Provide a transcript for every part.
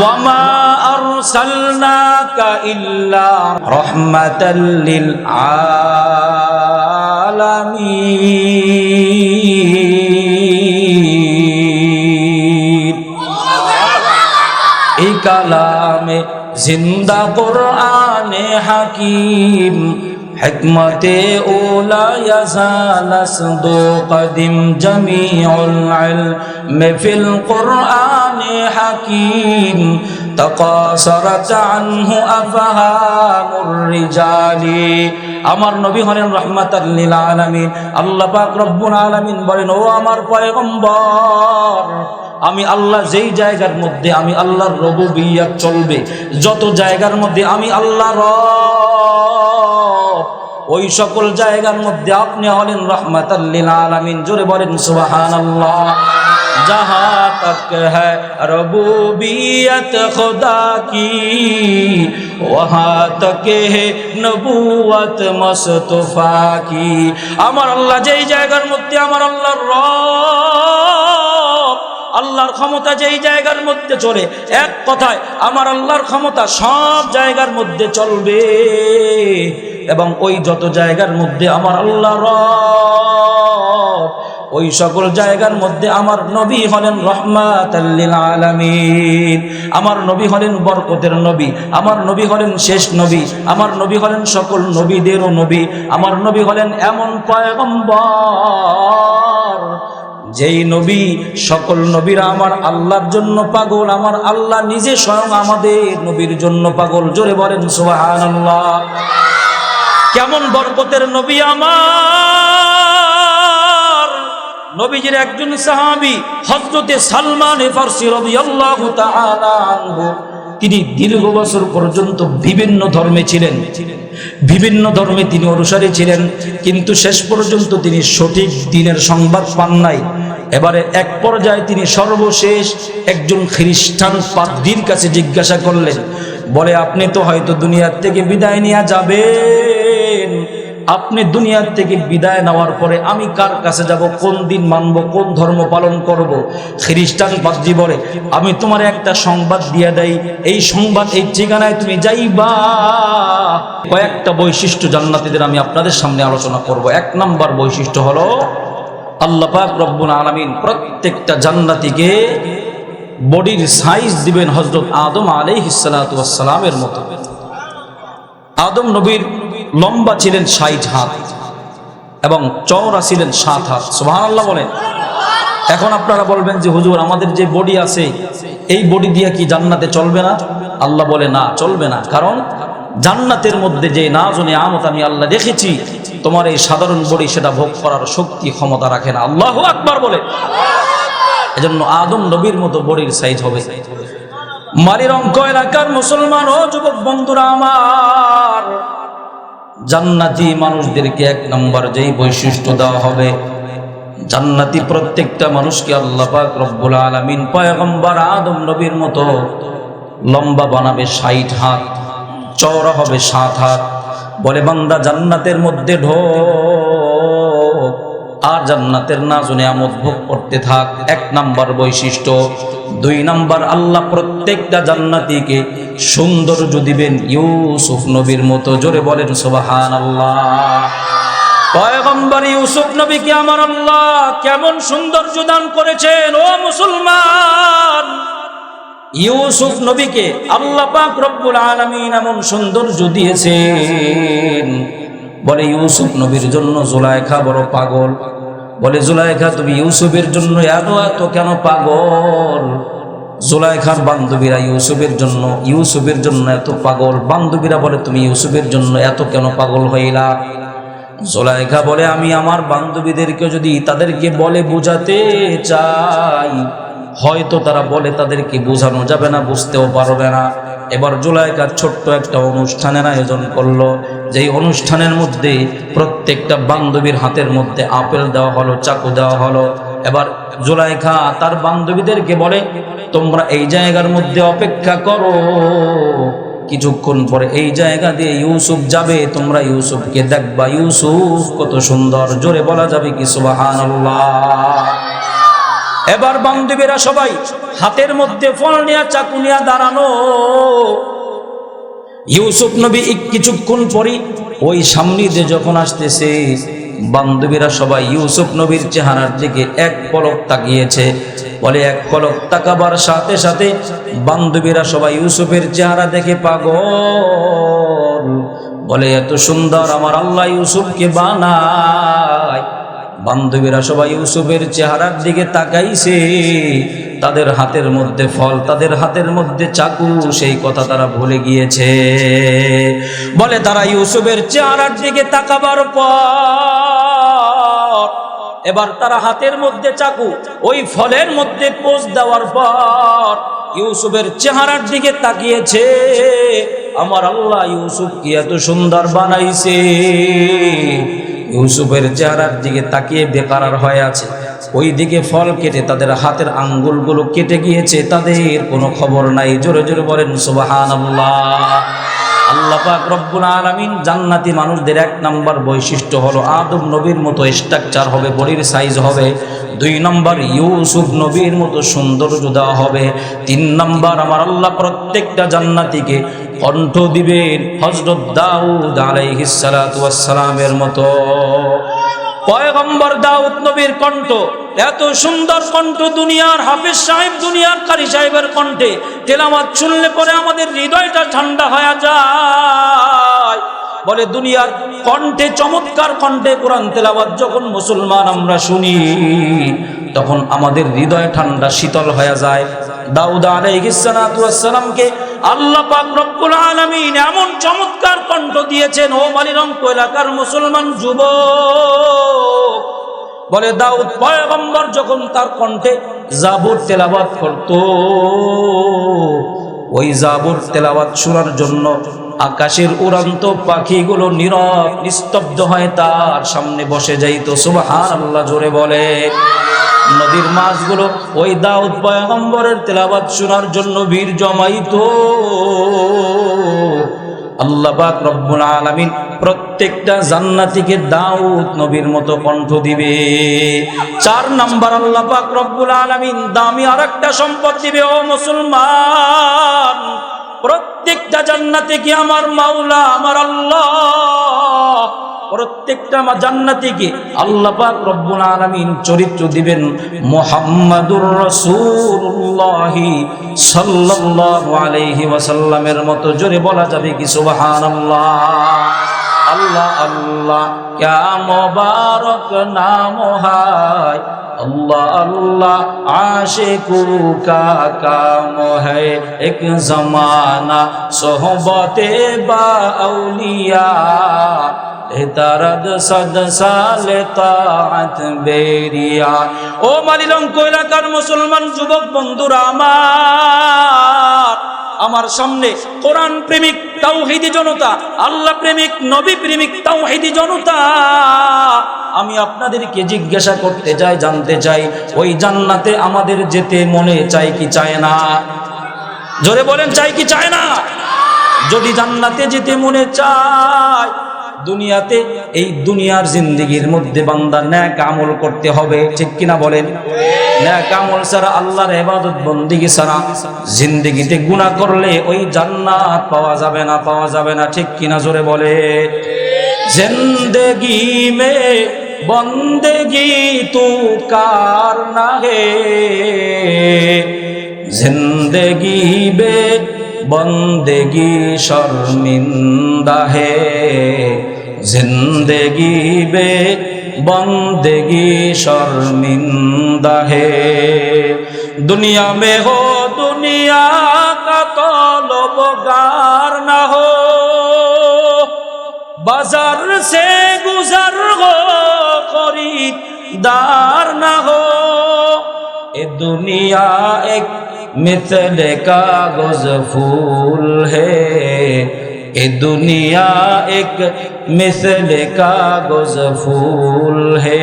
ওয়ামা ইল্লা রাহমাতাল এই কালামে জিন্দা কোরআনে হাকিম حكمت أولى يزال أسدو قدم جميع العلم في القرآن حكيم تقاصرت عنه أفهام الرجال আমার নবী হলেন রহমাতাল্লিল আলামিন আল্লাহ পাক রব্বুল আলামিন বলেন ও আমার পয়গম্বর আমি আল্লাহ যেই জায়গার মধ্যে আমি আল্লাহর রবুবিয়াত চলবে যত জায়গার মধ্যে আমি আল্লাহ রব ওই সকল জায়গার মধ্যে আপনি হলেন রহমতাল্লিল আলমিন জোরে বলেন সুবাহান আল্লাহ جہاں تک ہے ربوبیت خدا کی وہاں تک ہے نبوت مصطفیٰ کی امر اللہ جی جائے گر متی امر اللہ رو আল্লাহর ক্ষমতা যেই জায়গার মধ্যে চলে, এক কথায় আমার আল্লাহর ক্ষমতা সব জায়গার মধ্যে চলবে। এবং ওই যত জায়গার মধ্যে আমার আল্লাহ ওই সকল জায়গার মধ্যে আমার নবী হলেন রহমাত আমার নবী হলেন বরকতের নবী, আমার নবী হলেন শেষ নবী, আমার নবী হলেন সকল নবীদেরও নবী, আমার নবী হলেন এমন পয়গম্বর। যেই নবী, সকল নবীরা আমার আল্লাহর জন্য পাগল, আমার আল্লাহ নিজে স্বয়ং আমাদের নবীর জন্য পাগল। জোরে বলেন, সুবহানাল্লাহ। কেমন বরকতের নবী আমার। নবীজির একজন সাহাবী, হযরতে সালমান ফারসি তাআলা আনহু। তিনি দীর্ঘ বছর পর্যন্ত বিভিন্ন ধর্মে ছিলেন। বিভিন্ন ধর্মে তিনি অনুসারী ছিলেন, কিন্তু শেষ পর্যন্ত তিনি সঠিক দিনের সংবাদ পান নাই। এবারে এক পর্যায়ে তিনি সর্বশেষ একজন খ্রিস্টান পাদ্রির কাছে জিজ্ঞাসা করলেন, বলে, আপনি তো হয়তো দুনিয়ার থেকে বিদায় নিয়ে যাবেন। আপনি দুনিয়ার থেকে বিদায় নেওয়ার পরে আমি কার কাছে যাব, কোন দিন মানব, কোন ধর্ম পালন করব? খ্রিস্টান পাদ্রী বলে, আমি তোমার একটা সংবাদ দিয়ে দেই। এই সংবাদ, এই ঠিকানায় তুমি যাইবা। কয়েকটা বৈশিষ্ট্য জান্নাতীদের আমি আপনাদের সামনে আলোচনা করব। এক নাম্বার বৈশিষ্ট্য হলো, আল্লাহ পাক রব্বুল আলামিন প্রত্যেকটা জান্নাতীকে বডির সাইজ দিবেন হজরত আদম আলাইহিসসালামের মতো। আদম নবীর লম্বা ছিলেন ষাট হাত এবং চওড়া ছিলেন সাত হাত। সোহান আল্লাহ বলেন। এখন আপনারা বলবেন যে, হুজুর, আমাদের যে বডি আছে, এই বডি দিয়ে কি জান্নাতে চলবে না? আল্লাহ বলে, না, চলবে না। কারণ জান্নাতের মধ্যে যে না নাজনে আমত আমি আল্লাহ দেখেছি, তোমার এই সাধারণ বডি সেটা ভোগ করার শক্তি, ক্ষমতা রাখে না। আল্লাহ আকবার বলে এজন্য আদম নবীর মতো বডির সাইজ হবে। মারির অঙ্ক এলাকার মুসলমান, ও যুবক বন্ধুরা আমার জান্নাতি মানুষদেরকে এক নম্বর যেই বৈশিষ্ট্য দেওয়া হবে, জান্নাতি প্রত্যেকটা মানুষকে আল্লাহ পাক রব্বুল আলামিন পয়গম্বর আদম নবীর মতো লম্বা বানাবে ষাট হাত, চওড়া হবে সাত হাত, বলে বান্দা জান্নাতের মধ্যে ঢোক আর জান্নাতের নাজনে আমোদ ভোগ করতে থাক। এক নাম্বার বৈশিষ্ট্য, দুই নাম্বার আল্লাহ প্রত্যেকটা জান্নাতিকে সৌন্দর্য দিবেন। ইউসুফ নবীর মতো জোরে বলেন সুবাহান আল্লাহ পয়গম্বর ইউসুফ নবীকে আমার আল্লাহ কেমন সৌন্দর্য দান করেছেন, ও মুসলমান! ইউসুফ নবীকে আল্লাহ পাক রব্বুল আলামিন এমন সৌন্দর্য দিয়েছেন। বলে, ইউসুফ নবীর জন্য জুলাইখা বড় পাগল। বলে, জুলাইখা, তুমি ইউসুফের জন্য এত এত কেন পাগল? জুলাইখার বান্ধবীরা ইউসুফের জন্য ইউসুফের জন্য এত পাগল। বান্ধবীরা বলে, তুমি ইউসুফের জন্য এত কেন পাগল হইলা? জোলাইখা বলে, আমি আমার বান্ধবীদেরকে যদি তাদেরকে বলে বোঝাতে চাই, হয়তো তারা বলে তাদেরকে বোঝানো যাবে না, বুঝতেও পারবে না। এবার জুলাইকার ছোট্ট একটা অনুষ্ঠানের আয়োজন করল। যেই অনুষ্ঠানের মধ্যে প্রত্যেকটা বান্ধবীর হাতের মধ্যে আপেল দেওয়া হলো, চাকু দেওয়া হলো। এবার জুলাইখা তার বান্ধবীদেরকে বলে, তোমরা এই জায়গার মধ্যে অপেক্ষা করো। কিছুক্ষণ পরে এই জায়গা দিয়ে ইউসুফ যাবে। তোমরা ইউসুফকে দেখবা। ইউসুফ কত সুন্দর, জোরে বলা যাবে কি সুবাহান এবার বান্ধবীরা সবাই হাতের মধ্যে ফল নিয়ে চাকু নিয়ে দাঁড়ানো। ইউসুফ নবী কিছুক্ষণ পরই ওই সামনে দিয়ে যখন আসতেছে, বান্ধবীরা সবাই ইউসুফ নবীর চেহারার দিকে এক পলক তাকিয়েছে। বলে, এক পলক তাকাবার সাথে সাথে বান্ধবীরা সবাই ইউসুফের চেহারা দেখে পাগল। বলে, এত সুন্দর, আমার আল্লাহ ইউসুফকে বানায়। বান্ধবীরা সবাই ইউসুফের চেহারার দিকে তাকাইছে। তাদের হাতের মধ্যে ফল, তাদের হাতের মধ্যে চাকু, সেই কথা তারা ভুলে গিয়েছে। বলে, তারা ইউসুফের চেহারার দিকে তাকাবার পর, এবার তারা হাতের মধ্যে চাকু, ওই ফলের মধ্যে পোষ দেওয়ার পর, ইউসুফের চেহারার দিকে তাকিয়েছে। আমার আল্লাহ ইউসুফ কি এত সুন্দর বানাইছে। ইউসুফের চেহারার দিকে তাকিয়ে বেকার হয়ে আছে। ওই দিকে ফল কেটে তাদের হাতের আঙ্গুলগুলো কেটে গিয়েছে, তাদের কোনো খবর নাই। জোরে জোরে বলেন সুবাহান আল্লাহ পাক রব্বুল আলামিন জান্নাতি মানুষদের এক নাম্বার বৈশিষ্ট্য হলো আদম নবীর মতো স্ট্রাকচার হবে, বডির সাইজ হবে। দুই নম্বর ইউসুফ নবীর মতো সৌন্দর্য দেওয়া হবে। তিন নম্বর, আমার আল্লাহ প্রত্যেকটা জান্নাতিকে কণ্ঠ দিবেন হজরত দাউদ আলাইহিস সালাতু ওয়াস সালামের মতো। পয়গম্বর দাউদ নবীর কণ্ঠ, এত সুন্দর কণ্ঠ দুনিয়ার হাফিজ সাহেব, দুনিয়ার কারি সাহেবের কণ্ঠে। তেলামাত শুনলে পরে আমাদের হৃদয়টা ঠান্ডা হয়ে যায়। বলে, দুনিয়ার কণ্ঠে, চমৎকার কণ্ঠে কোরআন তেলাওয়াত যখন মুসলমান আমরা শুনি, তখন আমাদের হৃদয় ঠান্ডা শীতল হয়ে যায়। দাউদ আলাইহিস সালাতু ওয়াস সালামকে আল্লাহ এমন চমৎকার কণ্ঠ দিয়েছেন, ও মুসলমান বলে পয়গম্বর যখন তার কণ্ঠে জাবুর তেলাবাত করত, ওই জাবুর তেলাবাত শোনার জন্য আকাশের উড়ান্ত পাখিগুলো নীরব, নিস্তব্ধ হয় তার সামনে বসে যাইত। সুবহান আল্লাহ জোরে বলে। নদীর মাছগুলো ওই দাউদ পয়গম্বরের তেলাবাত শোনার জন্য ভিড় জমাইতো। আল্লাহ পাক রব্বুল আলামিন প্রত্যেকটা জান্নাতীকে দাউদ নবীর মতো কণ্ঠ দিবে। চার নাম্বার আল্লাহ পাক রব্বুল আলামিন দামি আরেকটা সম্পদ দিবে, ও মুসলমান। প্রত্যেকটা জান্নাতে কি আমার মাওলা, আমার আল্লাহ? প্রত্যেকটা জান্নাতিকে আল্লাহ পাক রব্বুল আলমিন চরিত্র দিবেন মোহাম্মদুর রসুল্লাহ সাল্লাল্লাহু আলাইহি ওয়াসাল্লামের মতো। জোরে বলা যাবে কি সুবহানাল্লাহ? আল্লাহ আল্লাহ ক্যা মোবারক নাম হায়। আল্লাহ আল্লাহ, আশিকু কা কাম হে এক জামানা সোহবতে বা আউলিয়া। দরদ সদ সালে তাআত বেরিয়া। ও মালিলঙ্ক এলাকার মুসলমান যুবক বন্ধুরা আমার আমার সামনে কোরআন প্রেমিক, তাওহিদি জনতা, আল্লাহ প্রেমিক, নবী প্রেমিক, তাওহিদি জনতা, আমি আপনাদেরকে জিজ্ঞাসা করতে চাই, জানতে চাই, ওই জান্নাতে আমাদের যেতে মনে চাই কি চায় না? জোরে বলেন চাই কি চায় না? যদি জান্নাতে যেতে মনে চায় দুনিয়াতে এই দুনিয়ার জিন্দিগির মধ্যে বান্দার ন্যাক আমল করতে হবে, ঠিক কিনা বলেন? ন্যাক আমল ছাড়া আল্লাহর এবাদত বন্দিগি ছাড়া জিন্দিগিতে গুণা করলে ওই জান্নাত পাওয়া যাবে না, পাওয়া যাবে না, ঠিক কিনা জোরে বলে? জিন্দগি মে বন্দেগি তু কার না হে জিন্দগি বে বন্দেগি শর্মিন্দা হে, জিন্দেগি বে বন্দেগি শর্মিন্দা হে। দুনিয়া মে হো, দুনিয়া কা তলবগার না হো। বাজার সে গুজার হো খরিদার না হো। ये दुनिया एक मिसल कागज फूल है ये दुनिया एक मिसल कागज फूल है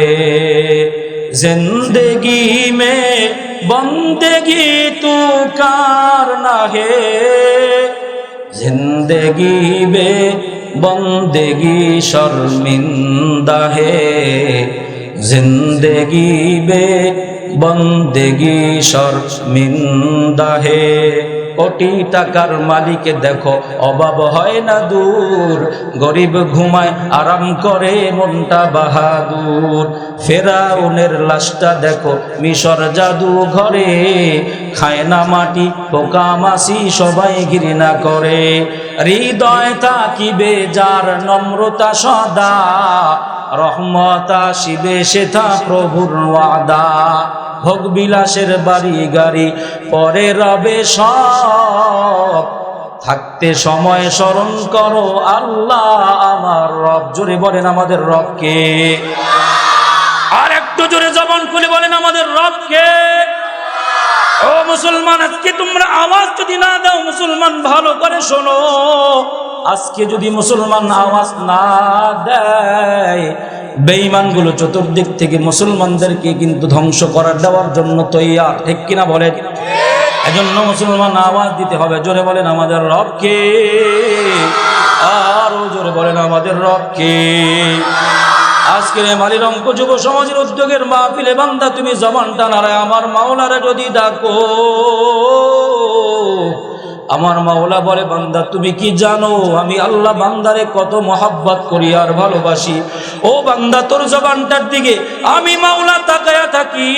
जिंदगी में बंदगी तू कारना है जिंदगी में बंदगी शर्मिंदा है জিন্দেগি বে বন্দেগি শর্মিন্দা হে। কোটি টাকার মালিকে, দেখো, অভাব হয় না দূর। গরিব ঘুমায়, আরাম করে মনটা বাহাদুর। ফেরাউনের লাশটা দেখো, মিশর জাদু ঘরে। খায় না মাটি, পোকা মাসি সবাই ঘৃণা করে। হৃদয় থাকিবে যার নম্রতা সদা। রহমতা শিবে সেথা প্রভুর ওয়াদা। ভোগ বিলাসের বাড়ি গাড়ি, পরে রবে সব। থাকতে সময় স্মরণ করো, আল্লাহ আমার রব। জোরে বলেন আমাদের রবকে। আর একটু জোরে জবান খুলে বলেন আমাদের রবকে। ও মুসলমান, আজকে তোমরা আওয়াজ যদি না দাও, মুসলমান ভালো করে শোনো। আজকে যদি মুসলমান আওয়াজ না দেয়, বেঈমানগুলো চতুর্দিক থেকে মুসলমানদেরকে কিন্তু ধ্বংস করার দেওয়ার জন্য তৈয়ার। ঠিক কিনা বলেন? এজন্য মুসলমান আওয়াজ দিতে হবে। জোরে বলেন আমাদের রবকে। আরও জোরে বলেন আমাদের রবকে। আজকের এই মালির যুব সমাজের উদ্যোগের মাহফিলে বান্দা, তুমি জবানটা নাড়ায়, আমার মাওলারে যদি ডাকো, আমার মাওলা বলে, বান্দা, তুমি কি জানো, আমি আল্লাহ বান্দারে কত মহাব্বত করি আর ভালোবাসি। ও বান্দা, তোর জবানটার দিকে আমি মাওলা তাকায়া থাকি।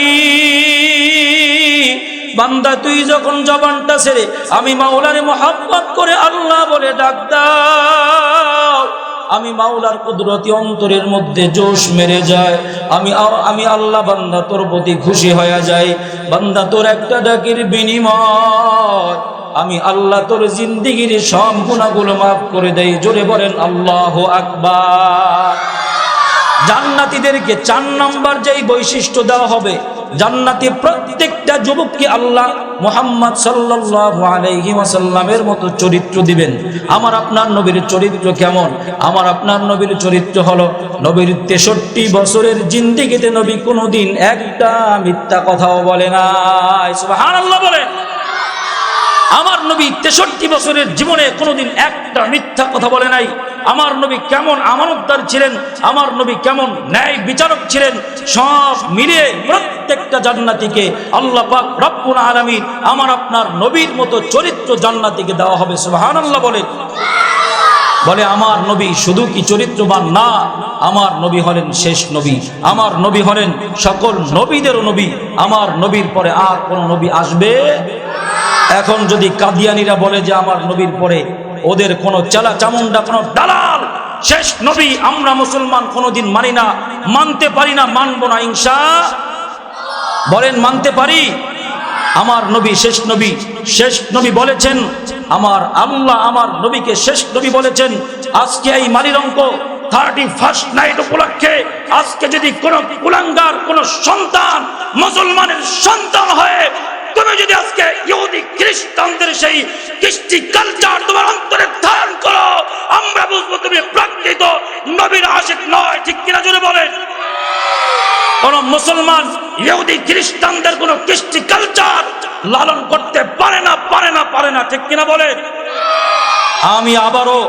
বান্দা, তুই যখন জবানটা ছেড়ে আমি মাওলারে মহাব্বত করে আল্লাহ বলে ডাক আমি মাওলার কুদরতি অন্তরের মধ্যে জোশ মেরে যায়। আমি আমি আল্লাহ বান্দা তোর প্রতি খুশি হয়ে যাই। বান্দা তোর একটা ডাকির বিনিময়। আমি আল্লাহ তোর জিন্দিগির সব গুণাগুলো মাফ করে দেই। জোরে বলেন, আল্লাহ আকবার। জান্নাতীদেরকে চার নাম্বার যেই বৈশিষ্ট্য দেওয়া হবে জান্নাতি প্রত্যেকটা যুবককে আল্লাহ মোহাম্মদ সাল্লাল্লাহু আলাইহি মতো চরিত্র দিবেন। আমার আপনার নবীর চরিত্র কেমন? আমার আপনার নবীর চরিত্র হলো, নবীর তেষট্টি বছরের জিন্দিগিতে নবী কোনোদিন একটা মিথ্যা কথাও বলে না বলেন আমার নবী তেষট্টি বছরের জীবনে কোনোদিন একটা মিথ্যা কথা বলে নাই। আমার নবী কেমন আমানতদার ছিলেন, আমার নবী কেমন ন্যায় বিচারক ছিলেন, সব মিলিয়ে প্রত্যেকটা জান্নাতিকে আল্লাহ পাক রব্বুল আলামিন আমার আপনার নবীর মতো চরিত্র জান্নাতিকে দেওয়া হবে, সুবহানাল্লাহ বলেন বলে, আমার নবী শুধু কি চরিত্রবান? না, আমার নবী হলেন শেষ নবী। আমার নবী হলেন সকল নবীদেরও নবী। আমার নবীর পরে আর কোন নবী আসবে? এখন যদি কাদিয়ানিরা বলে যে আমার নবীর পরে ওদের কোনো চালা চামুন্ডা কোনো দালাল। শেষ নবী, আমরা মুসলমান কোনোদিন মানি না, মানতে পারি না, মানবো না ইনসা বলেন, মানতে পারি? আমার নবী শেষ নবী শেষ নবী বলেছেন, আমার আল্লাহ আমার নবীকে শেষ নবী বলেছেন, আজকে এই মালির অঙ্ক থার্টি ফার্স্ট নাইট উপলক্ষে, আজকে যদি কোন কুলাঙ্গার, কোন সন্তান, মুসলমানের সন্তান হয়ে তুমি যদি আজকে ইহুদি খ্রিস্টানদের সেই কৃষ্টি কালচার তোমার অন্তরে ধারণ করো, আমরা বুঝব তুমি প্রাকৃত নবীর আশিক নয়, ঠিক কিনা জুড়ে বলেন? কোন মুসলমান ইহুদি খ্রিস্টানদের কোন কৃষ্টি কালচার লালন করতে পারে না পারে না পারে না, ঠিক কিনা বলে আমি আবারও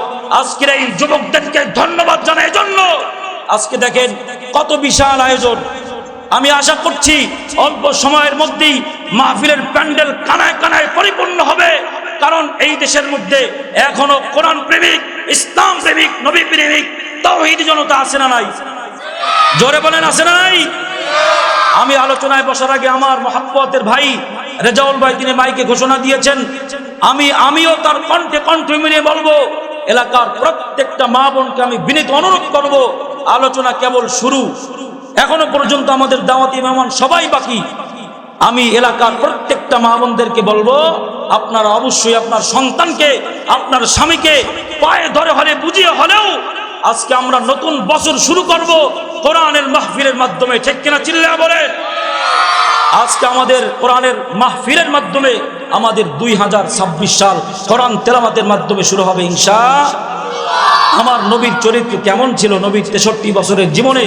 আজকের এই যুবকদেরকে ধন্যবাদ জানাই জন্য আজকে দেখেন কত বিশাল আয়োজন। আমি আশা করছি অল্প সময়ের মধ্যেই মাহফিলের প্যান্ডেল কানায় কানায় পরিপূর্ণ হবে। কারণ এই দেশের মধ্যে এখনও কোরআন প্রেমিক, ইসলাম প্রেমিক, নবী প্রেমিক, তৌহিদ জনতা আছে না নাই? জোরে বলেন, আছে না নাই? আমি আলোচনায় বসার আগে আমার মহাব্বতের ভাই রেজাউল ভাই, তিনি মাইকে ঘোষণা দিয়েছেন, আমি, আমিও তার কণ্ঠে কণ্ঠ মিলিয়ে বলব, এলাকার প্রত্যেকটা মা বোনকে আমি বিনীত অনুরোধ করব, আলোচনা কেবল শুরু। এখনও পর্যন্ত আমাদের দাওয়াতি মেহমান সবাই বাকি। আমি এলাকার প্রত্যেকটা মা বোনদেরকে বলব, আপনারা অবশ্যই আপনার সন্তানকে, আপনার স্বামীকে পায়ে ধরে হলে, বুঝিয়ে হলেও আজকে আমরা নতুন বছর শুরু করব কোরআনের মাহফিলের মাধ্যমে। ঠিক কিনা চিল্লা বলে আজকে আমাদের কোরআনের মাহফিলের মাধ্যমে আমাদের দুই হাজার ছাব্বিশ সাল কোরআন তেলামাতের মাধ্যমে শুরু হবে ইনশা আমার নবীর চরিত্র কেমন ছিল? নবীর তেষট্টি বছরের জীবনে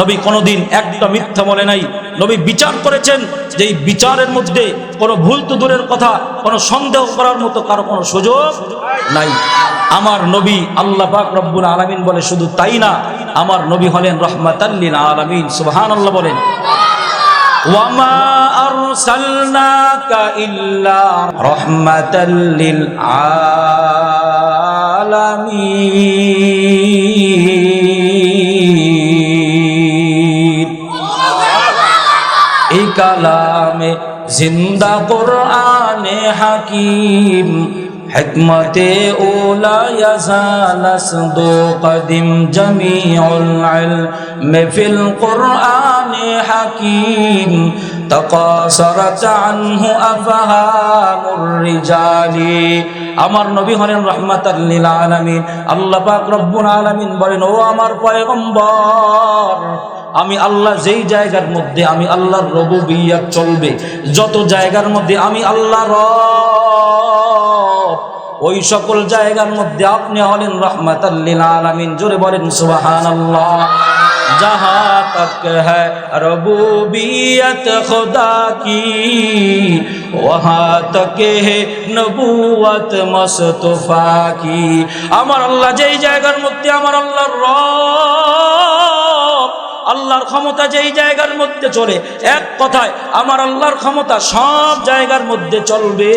নবী কোনোদিন একটা মিথ্যা বলে নাই। নবী বিচার করেছেন যে এই বিচারের মধ্যে কোনো ভুল তো দূরের কথা, কোনো সন্দেহ করার মতো কারও কোনো সুযোগ নাই। আমার নবী আল্লাহ পাক রব্বুল আলামিন বলে শুধু তাই না, আমার নবী হলেন রহমাতাল্লিল আলামিন, সুবহানাল্লাহ বলেন। ওয়ামা আলামিন। কালামে জিন্দা কোরআনে হাকিম حكمت اولا يزال اسدو قدم جميع العلم في القرآن حكيم تقاصرت عنه أفهام الرجال আমার নবী হলেন রহমাতাল লিল আলামিন আল্লাহ পাক রব্বুল আলামিন বলেন ও আমার পয়গম্বর আমি আল্লাহ যেই জায়গার মধ্যে আমি আল্লাহর রবু বিয়াত চলবে, যত জায়গার মধ্যে আমি আল্লাহ র ওই সকল জায়গার মধ্যে আপনি হলেন রহমত আলামিন। জোরে বলেন সুবাহান আল্লাহ تک ہے ربوبیت خدا কি? وہاں تک ہے نبوت مصطفیٰ کی امر اللہ جی جائے گر مدد امر اللہ رو আল্লাহর ক্ষমতা যেই জায়গার মধ্যে চলে, এক কথায় আমার আল্লাহর ক্ষমতা সব জায়গার মধ্যে চলবে।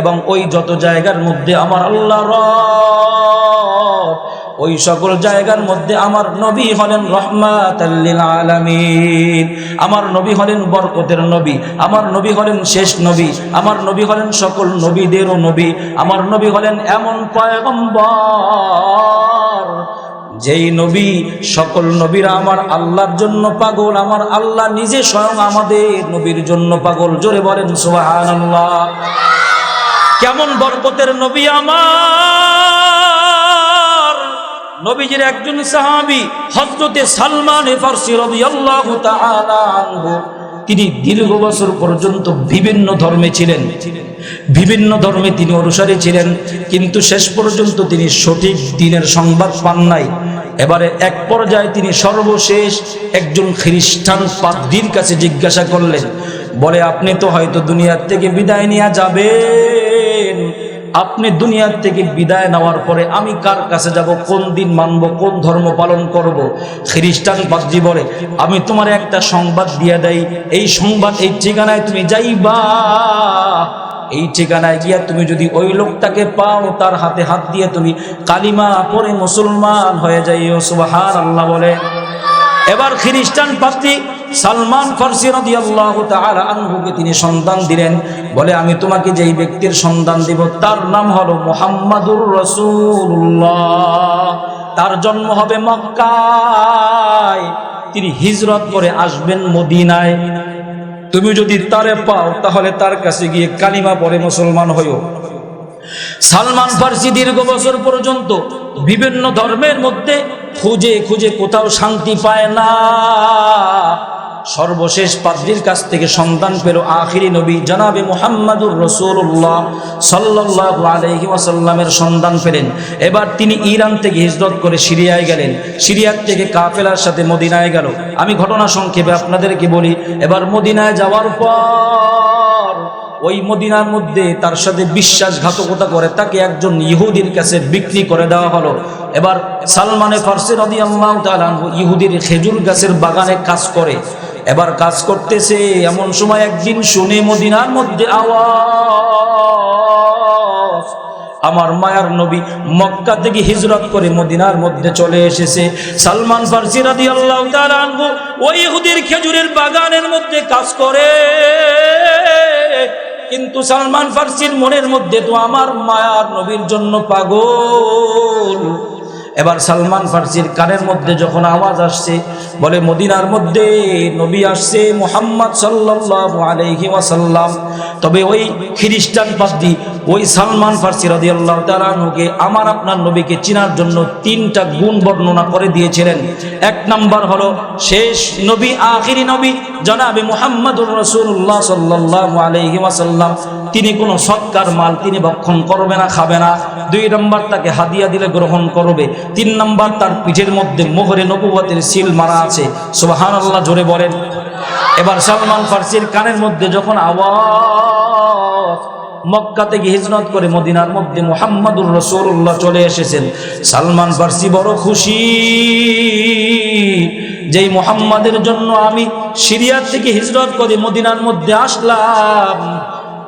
এবং ওই যত জায়গার মধ্যে আমার আল্লাহ ওই সকল জায়গার মধ্যে আমার নবী হলেন আলামিন। আমার নবী হলেন বরকতের নবী, আমার নবী হলেন শেষ নবী, আমার নবী হলেন সকল নবীদেরও নবী, আমার নবী হলেন এমন পয়গম্বর যেই নবী, সকল নবীরা আমার আল্লাহর জন্য পাগল, আমার আল্লাহ নিজে স্বয়ং আমাদের নবীর জন্য পাগল। জোরে বলেন, সুবহানাল্লাহ। কেমন বরকতের নবী আমার। নবীজির একজন সাহাবী, হযরতে সালমান ফারসি তাআলা আনহু। তিনি দীর্ঘ বছর পর্যন্ত বিভিন্ন ধর্মে ছিলেন। বিভিন্ন ধর্মে তিনি অনুসারী ছিলেন, কিন্তু শেষ পর্যন্ত তিনি সঠিক দিনের সংবাদ পান নাই। এবারে এক পর্যায়ে তিনি সর্বশেষ একজন খ্রিস্টান পাদ্রির কাছে জিজ্ঞাসা করলেন, বলে, আপনি তো হয়তো দুনিয়ার থেকে বিদায় নেওয়া যাবেন। আপনি দুনিয়ার থেকে বিদায় নেওয়ার পরে আমি কার কাছে যাব? কোন দিন মানব? কোন ধর্ম পালন করব। খ্রিস্টান পাদ্রি বলে, আমি তোমার একটা সংবাদ দিয়ে দেই। এই সংবাদ, এই ঠিকানায় তুমি যাইবা। এই ঠিকানায় গিয়া তুমি যদি ওই লোকটাকে পাও, তার হাতে হাত দিয়ে তুমি কালিমা পরে মুসলমান হয়ে যাইও সুবাহান আল্লাহ বলে। এবার খ্রিস্টান পাত্রী সালমান ফার্সি রাদিয়াল্লাহু তাআলা আনহুকে তিনি সন্তান দিলেন। বলে, আমি তোমাকে যেই ব্যক্তির সন্তান দিব, তার নাম হলো মুহাম্মাদুর রাসূলুল্লাহ। তার জন্ম হবে মক্কায়। তিনি হিজরত করে আসবেন মদিনায়। তুমি যদি তারে পাও, তাহলে তার কাছে গিয়ে কালিমা পরে মুসলমান হইও। সালমান ফার্সি দীর্ঘ বছর পর্যন্ত বিভিন্ন ধর্মের মধ্যে খুঁজে খুঁজে কোথাও শান্তি পায় না। সর্বশেষ পাদ্রির কাছ থেকে সন্তান পেল আখিরি নবী জনাবে মোহাম্মদুর রসুল্লাহ সাল্লাহ আলহি ওয়াসাল্লামের সন্তান পেলেন। এবার তিনি ইরান থেকে হিজরত করে সিরিয়ায় গেলেন। সিরিয়ার থেকে কাফেলার সাথে মদিনায় গেল। আমি ঘটনা সংক্ষেপে আপনাদেরকে বলি, এবার মদিনায় যাওয়ার পর ওই মদিনার মধ্যে তার সাথে বিশ্বাসঘাতকতা করে তাকে একজন ইহুদির কাছে বিক্রি করে দেওয়া হলো। এবার সালমানে ফার্সি রদি আল্লাহ ইহুদির খেজুর গাছের বাগানে কাজ করে। এবার কাজ করতেছে, এমন সময় একদিন শুনে মদিনার মধ্যে আওয়াজ, আমার মায়ার নবী মক্কা থেকে হিজরত করে মদিনার মধ্যে চলে এসেছে। সালমান ফার্সি রাদি আল্লাহ ওই ইহুদির খেজুরের বাগানের মধ্যে কাজ করে। কিন্তু সালমান ফার্সির মনের মধ্যে তো আমার মায়ার নবীর জন্য পাগল। এবার সালমান ফার্সির কানের মধ্যে যখন আওয়াজ আসছে, বলে, মদিনার মধ্যে নবী আসছে মোহাম্মদ সাল্লাহ আলহি ওয়াসাল্লাম। তবে ওই খ্রিস্টান পাদ্রি ওই সালমান ফার্সি রাদি আল্লাহ আমার আপনার নবীকে চিনার জন্য তিনটা গুণ বর্ণনা করে দিয়েছিলেন। এক নাম্বার হলো, শেষ নবী, আখিরি নবী, জনাবে মোহাম্মদুর রসুল্লাহ সাল্লাহ আলহি ওয়াসাল্লাম। তিনি কোনো সৎকার মাল তিনি ভক্ষণ করবে না, খাবে না। দুই নম্বর, তাকে হাদিয়া দিলে গ্রহণ করবে। তিন নম্বর তার পিঠের মধ্যে মোহরে নবুয়াতের সিল মারা আছে। সুবাহান আল্লাহ জোরে বলেন। এবার সালমান ফার্সির কানের মধ্যে যখন আওয়াজ মক্কা থেকে হিজরত করে মদিনার মধ্যে মোহাম্মদুর রসুল্লাহ চলে এসেছেন, সালমান ফার্সি বড় খুশি। যেই মোহাম্মদের জন্য আমি সিরিয়ার থেকে হিজরত করে মদিনার মধ্যে আসলাম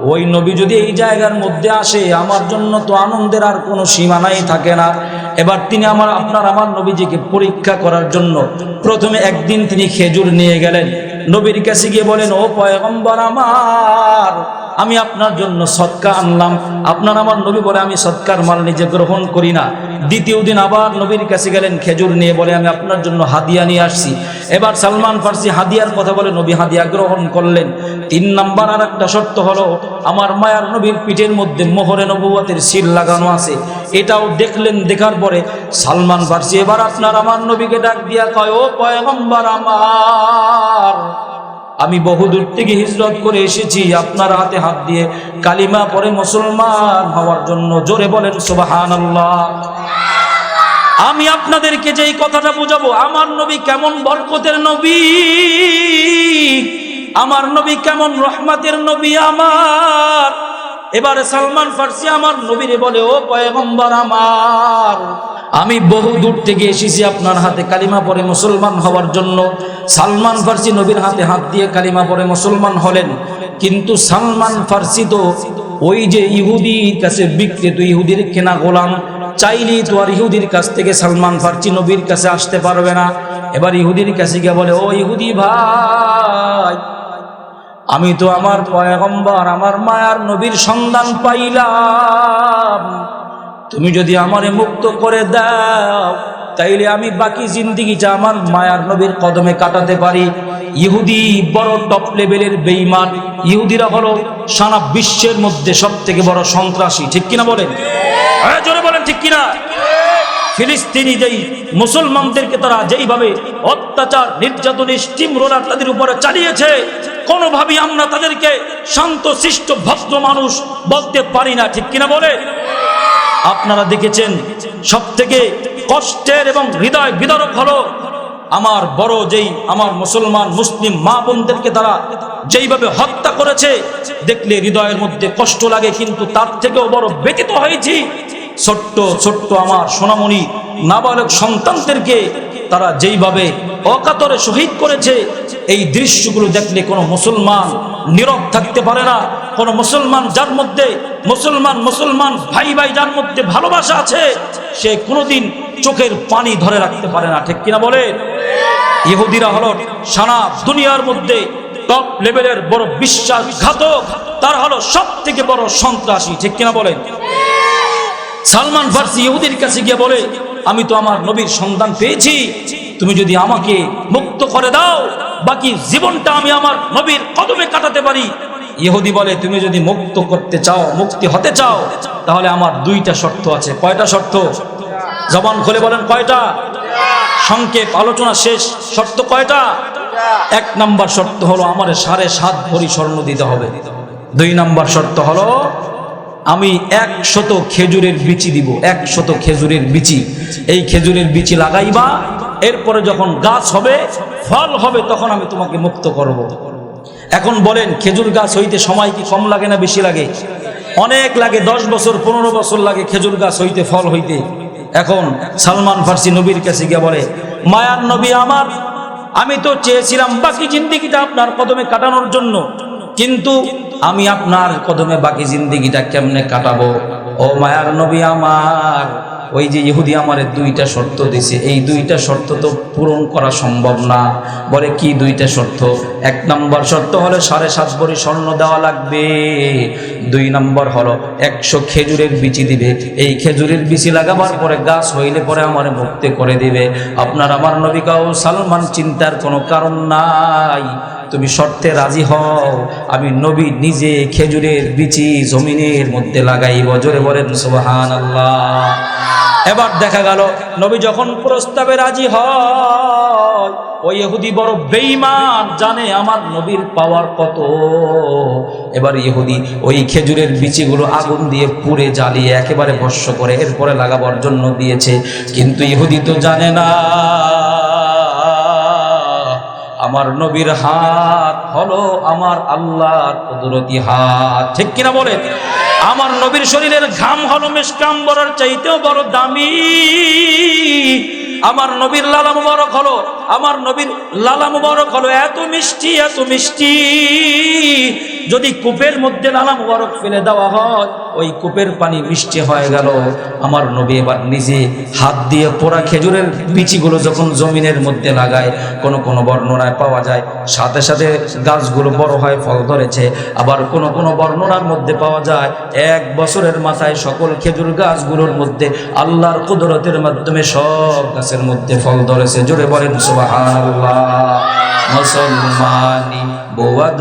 ওই নবী যদি এই জায়গার মধ্যে আসে, আমার জন্য তো আনন্দের আর কোনো সীমানাই থাকে না। এবার তিনি আমার, আপনার আমার নবীজিকে পরীক্ষা করার জন্য প্রথমে একদিন তিনি খেজুর নিয়ে গেলেন। নবীর কাছে গিয়ে বলেন, ও পয়গম্বর আমার আমি আপনার জন্য সৎকা আনলাম। আপনার আমার নবী বলে আমি সৎকার মাল নিজে গ্রহণ করি না। দ্বিতীয় দিন আবার নবীর কাছে গেলেন, খেজুর নিয়ে বলে, আমি আপনার জন্য হাদিয়া নিয়ে আসছি। এবার সালমান ফার্সি হাদিয়ার কথা বলে নবী হাদিয়া গ্রহণ করলেন। তিন নাম্বার আর একটা শর্ত হলো, আমার মায়ার নবীর পিঠের মধ্যে মোহরে নবুয়াতের শিল লাগানো আছে। এটাও দেখলেন, দেখার পরে সালমান ফার্সি, এবার আপনার আমার নবীকে ডাক দিয়া কয়, ও পয়গম্বর আমার। আমি বহুদূর থেকে হিজরত করে এসেছি, আপনার হাতে হাত দিয়ে কালিমা পরে মুসলমান হওয়ার জন্য জোরে বলেন সুবাহান আমি আপনাদেরকে যে কথাটা বুঝাবো, আমার নবী কেমন বরকতের নবী? আমার নবী কেমন রহমাতের নবী আমার? এবারে সালমান ফার্সি আমার নবীরে বলে, ও পয়গম্বর আমার আমি বহু দূর থেকে এসেছি আপনার হাতে কালিমা পরে মুসলমান হওয়ার জন্য। সালমান ফার্সি নবীর হাতে হাত দিয়ে কালিমা পরে মুসলমান হলেন। কিন্তু সালমান ফার্সি তো ওই যে ইহুদির কাছে বিক্রিত ইহুদির কেনা গোলাম, চাইলেই তো আর ইহুদির কাছ থেকে সালমান ফার্সি নবীর কাছে আসতে পারবে না। এবার ইহুদির কাছে গিয়ে বলে, ও ইহুদি ভাই, আমি তো আমার পয়গম্বর, আমার মায়ার নবীর সন্ধান পাইলাম। তুমি যদি আমারে মুক্ত করে দাও, তাইলে আমি বাকি জিন্দিগিটা আমার মায়ার নবীর কদমে কাটাতে পারি। ইহুদি বড় টপ লেভেলের বেইমান ইহুদিরা হলো সারা বিশ্বের মধ্যে সব থেকে বড় সন্ত্রাসী। ঠিক কিনা বলেন? হ্যাঁ জোরে বলেন, ঠিক কিনা? ফিলিস্তিনি যেই মুসলমানদেরকে তারা যেইভাবে অত্যাচার, নির্যাতন, স্টিম রোলার তাদের উপরে চালিয়েছে, কোনোভাবেই আমরা তাদেরকে শান্ত শিষ্ট ভদ্র মানুষ বলতে পারি না। ঠিক কিনা বলে আপনারা দেখেছেন সব থেকে কষ্টের এবং হৃদয় বিদারক হলো আমার বড় যেই আমার মুসলমান, মুসলিম মা বোনদেরকে তারা যেইভাবে হত্যা করেছে, দেখলে হৃদয়ের মধ্যে কষ্ট লাগে, কিন্তু তার থেকেও বড় ব্যতীত হয়েছি। ছোট্ট ছোট্ট আমার সোনামণি, নাবালক সন্তানদেরকে তারা যেইভাবে অকাতরে শহীদ করেছে। এই দৃশ্যগুলো দেখলে কোনো মুসলমান নীরব থাকতে পারে না। কোনো মুসলমান যার মধ্যে, মুসলমান মুসলমান ভাই ভাই যার মধ্যে ভালোবাসা আছে, সে কোনোদিন চোখের পানি ধরে রাখতে পারে না। ঠিক কিনা বলে? ইহুদিরা হলো সারা দুনিয়ার মধ্যে টপ লেভেলের বড় বিশ্বাসঘাতক। তার হলো সব থেকে বড় সন্ত্রাসী। ঠিক কিনা বলেন সালমান ফার্সি ইহুদির কাছে গিয়ে বলে, আমি তো আমার নবীর সন্ধান পেয়েছি। তুমি যদি আমাকে মুক্ত করে দাও, বাকি জীবনটা আমি আমার নবীর কদমে কাটাতে পারি। ইহুদি বলে, তুমি যদি মুক্ত করতে চাও, মুক্তি হতে চাও, তাহলে আমার দুইটা শর্ত আছে। কয়টা শর্ত? জবান খুলে বলেন কয়টা? সংক্ষেপ আলোচনা শেষ। শর্ত কয়টা? এক নাম্বার শর্ত হলো, আমার সাড়ে সাত ভরি স্বর্ণ দিতে হবে। দুই নাম্বার শর্ত হলো, আমি একশত খেজুরের বিচি দিব। একশত খেজুরের বিচি। এই খেজুরের বিচি লাগাইবা এরপরে যখন গাছ হবে, ফল হবে, তখন আমি তোমাকে মুক্ত করব। এখন বলেন, খেজুর গাছ হইতে সময় কি কম লাগে না বেশি লাগে? অনেক লাগে, দশ বছর, পনেরো বছর লাগে খেজুর গাছ হইতে, ফল হইতে। এখন সালমান ফার্সি নবীর কাছে গিয়ে বলে, মায়ার নবী আমার, আমি তো চেয়েছিলাম বাকি জিন্দিগিটা আপনার কদমে কাটানোর জন্য, কিন্তু আমি আপনার কদমে বাকি জিন্দিগিটা কেমনে কাটাবো? ও মায়ার নবী আমার ওই যে ইহুদি আমারে দুইটা শর্ত দিছে, এই দুইটা শর্ত তো পূরণ করা সম্ভব না। বলে কি দুইটা শর্ত? এক নম্বর শর্ত হলো সাড়ে সাত ভরি স্বর্ণ দেওয়া লাগবে। দুই নম্বর হলো একশো খেজুরের বিচি দিবে। এই খেজুরের বিচি লাগাবার পরে গাছ হইলে পরে আমার মুক্তি করে দিবে। আপনার আমার নবিকাও সালমান চিন্তার কোনো কারণ নাই। তুমি শর্তে রাজি হও। আমি নবী নিজে খেজুরের বিচি জমিনের মধ্যে লাগাইব। জোরে বলেন সুবাহান আল্লাহ এবার দেখা গেল, নবী যখন প্রস্তাবে রাজি হয় ওই ইহুদি বড় বেইমান জানে আমার নবীর পাওয়ার কত। এবার ইহুদি ওই খেজুরের বিচিগুলো আগুন দিয়ে পুড়ে জ্বালিয়ে একেবারে ভস্য করে এরপরে লাগাবার জন্য দিয়েছে। কিন্তু ইহুদি তো জানে না। আমার নবীর হাত হলো আমার আল্লাহর কুদরতি হাত। ঠিক কিনা বলেন? আমার নবীর শরীরের ঘাম হলো মেশকাম্বরের চাইতেও বড় দামি। আমার নবীর লালা মুবারক হলো, আমার নবীর লালা মুবারক হলো এত মিষ্টি এত মিষ্টি। যদি কূপের মধ্যে লালা মুবারক ফেলে দেওয়া হয় ওই কূপের পানি মিষ্টি হয়ে গেল। আমার নবী এবার নিজে হাত দিয়ে পোড়া খেজুরের বিচিগুলো যখন জমিনের মধ্যে লাগায়, কোনো কোনো বর্ণনায় পাওয়া যায়, সাথে সাথে গাছগুলো বড় হয় ফল ধরেছে। আবার কোনো কোনো বর্ণনার মধ্যে পাওয়া যায়, এক বছরের মাথায় সকল খেজুর গাছগুলোর মধ্যে আল্লাহর কুদরতের মাধ্যমে সব গাছের মধ্যে ফল ধরেছে। জোরে বলেন, সুবহানাল্লাহ। মুসলমানি বুয়াদ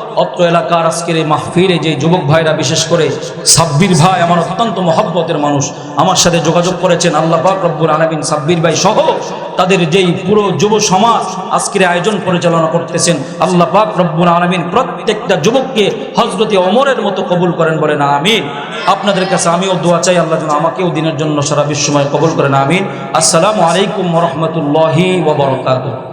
অত্র এলাকার আজকের এই মাহফিলে যে যুবক ভাইরা, বিশেষ করে সাব্বির ভাই, আমার অত্যন্ত মহব্বতের মানুষ, আমার সাথে যোগাযোগ করেছেন আল্লাহ পাক রব্বুল আলমিন, সাব্বির ভাই সহ তাদের যেই পুরো যুব সমাজ আজকের আয়োজন পরিচালনা করতেছেন, আল্লাহ পাক রব্বুল আলমিন প্রত্যেকটা যুবককে হজরতি অমরের মতো কবুল করেন বলেন, আমিন। আপনাদের কাছে আমিও দোয়া চাই, আল্লাহ যেন আমাকেও দিনের জন্য সারা বিশ্বময় কবুল করেন, আমিন। আসসালামু আলাইকুম রহমতুল্লাহি ওবরকাতুহ